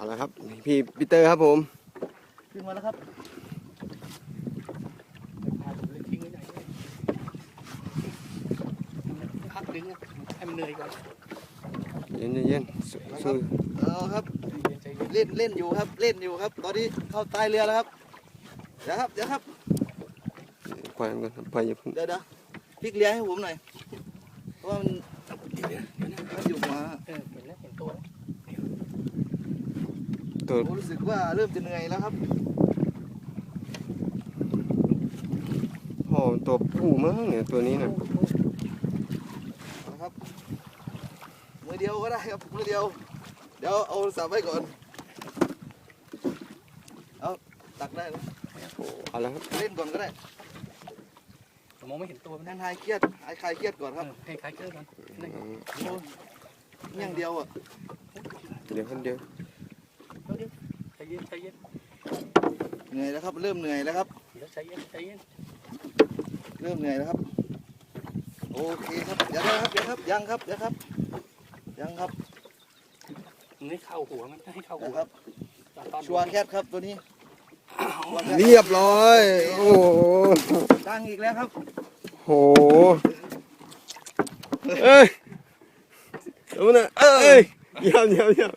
เอาละครับ พี่ปีเตอร์ครับผม ขึ้นมาแล้วครับพาผมเลยทิ้งไว้ไหนเลยพักดึงอะให้มันเหนื่อยก่อน เย็นเย็นๆสู้สู้เอาครับใจเย็นเล่นเล่นอยู่ครับ เล่นอยู่ครับ ตอนนี้เข้าใต้เรือแล้วครับ เดี๋ยวครับ เดี๋ยวครับปล่อยมันก่อนครับปล่อยอย่าเพิ่งเดี๋ยวเดี๋ยวพลิกเรือให้ผมหน่อย เพราะว่ามัน เดี๋ยวนะเดี๋ยวนะ มันอยู่หัว เออเห็นแล้วเห็นตัวแล้ว ตัวผมรู้สึกว่าเริ่มจะเหนื่อยแล้วครับพ่อตัวผู้มั้งเนี่ยตัวนี้นะนะครับมือเดียวก็ได้ครับมือเดียว เดี๋ยวเอาสับไว้ก่อน เอาตักได้นะเอาละครับเล่นก่อนก็ได้ผมมองไม่เห็นตัวมันนั่นะงคลายเครียดหายคลายเครียดก่อนครับเออให้คลายเครื่องก่อนนั่นอืมโอ้ยอย่างเดียวอะเดี๋ยวคนเดียว เดี๋ยวใจเย็นใจเย็นเหนื่อยแล้วครับ เริ่มเหนื่อยแล้วครับ เดี๋ยวใจเย็นใจเย็นเริ่มเหนื่อยแล้วครับ โอเคครับเดี๋ยวนะครับเดี๋ยวครับยังครับเดี๋ยวครับ ยังครับมึงให้เข้าหัวมันให้เข้าเดี๋หัยววครับตอนชัวร์แคทครับตัวนี้ชัวร์แคทเรียบร้อย โอ้โหตั้งอีกแล้วครับโหเอ้ยเอามานะเอ้ยเยี่ยมเยี่ยมเยี่ยม